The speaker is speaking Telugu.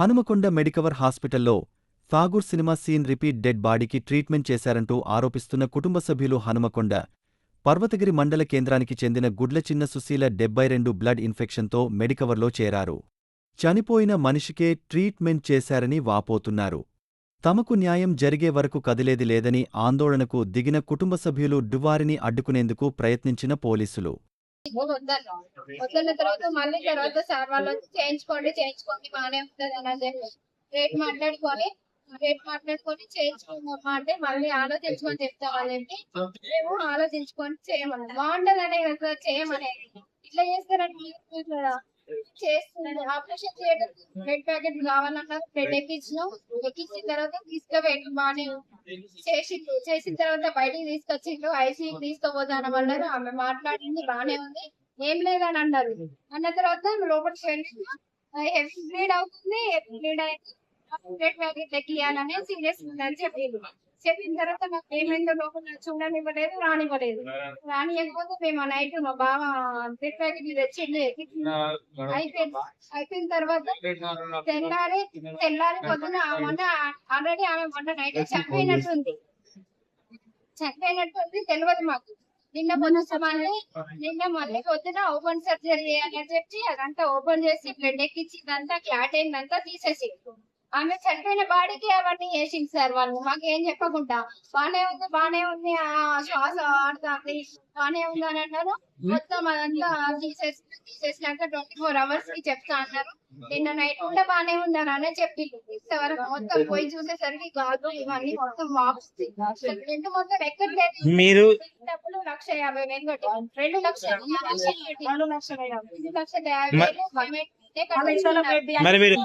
హనుమకొండ మెడికవర్ హాస్పిటల్లో Tagore cinema scene repeat dead బాడీకి ట్రీట్మెంట్ చేశారంటూ ఆరోపిస్తున్న కుటుంబ సభ్యులు హనుమకొండ. పర్వతగిరి మండల కేంద్రానికి చెందిన గుడ్ల చిన్న సుశీల డెబ్బై రెండు బ్లడ్ ఇన్ఫెక్షన్తో మెడికవర్లో చేరారు. చనిపోయిన మనిషికే ట్రీట్మెంట్ చేశారని వాపోతున్నారు. తమకు న్యాయం జరిగే వరకు కదిలేది లేదని ఆందోళనకు దిగిన కుటుంబ సభ్యులు డువారిని అడ్డుకునేందుకు ప్రయత్నించిన పోలీసులు. వద్దన్నా వద్దన్న తర్వాత మళ్ళీ తర్వాత సార్ వాళ్ళు వచ్చి చేయించుకోండి చేయించుకోండి బాగానే ఉంటుంది అని చెప్పి రేట్ మాట్లాడుకొని రేట్ మాట్లాడుకొని చేయించుకోమమ్మా అంటే మళ్ళీ ఆలోచించుకొని చెప్తామని మేము ఆలోచించుకొని చేయమని బాగుంటది అనే కదా చేయమనేది. ఇట్లా చేస్తారంటే కదా ఆపరేషన్ చేయడం బ్లడ్ ప్యాకెట్ కావాలన్నారు బ్లడ్ ఎక్కించినాం ఎక్కించిన తర్వాత తీసుకుపోయి బాగానే చేసి చేసిన తర్వాత బయటికి తీసుకొచ్చిండ్రు ఐసీయూకి తీసుకుపోతానమన్నారు ఆమె మాట్లాడింది బానే ఉంది. ఏం లేదని అన్నారు. అన్న తర్వాత లోపలికి వెళ్ళి హెవీ బ్లీడ్ అవుతుంది బ్లీడ్ అయితే బ్లడ్ ప్యాకెట్ ఎక్కియాలని సీరియస్ ఉందని చెప్పింది చెప్పిన తర్వాత నాకు ఏమైందో లోపల చూడనివ్వలేదు రానివ్వలేదు. రానియకపోతే మేము నైట్ మా బావ బ్లడ్ ప్యాకెట్ తెచ్చింది అయిపోయింది అయిపోయిన తర్వాత తెల్లారి తెల్లారి పొద్దున మొన్న ఆల్రెడీ ఆమె మొన్న నైట్ చనిపోయినట్టుంది. చనిపోయినట్టుంది తెలియదు మాకు. నిన్న పొద్దున మళ్ళీ నిన్న మళ్ళీ పొద్దున ఓపెన్ సర్జరీ చేయాలని చెప్పి అదంతా ఓపెన్ చేసి బ్లడ్ ఎక్కించి ఇదంతా క్లాట్ అయిందంతా తీసేసి ఆమె చనిపోయిన బాడీకి అవన్నీ వేసింది సార్ వాళ్ళు. మాకేం చెప్పకుండా బానే ఉంది బానే ఉంది ఆ శ్వాస ఆడుతుంది. బానే అన్నారు మొత్తం అదంతా తీసేసి తీసేసినాక ట్వంటీ ఫోర్ అవర్స్కి చెప్తా అన్నారు. నిన్న నైట్ కూడా బానే ఉంది అని చెప్పిండు. ఇంతవరకు మొత్తం పోయి చూసేసరికి గాజు ఇవన్నీ మొత్తం వాపుస్తుంది రెండు మొత్తం ఎక్కట్లేదు మీరు డబ్బులు లక్ష యాభై వేలు కట్టి రెండు లక్షలు రెండు లక్షల యాభై వేలు. మరి మీరు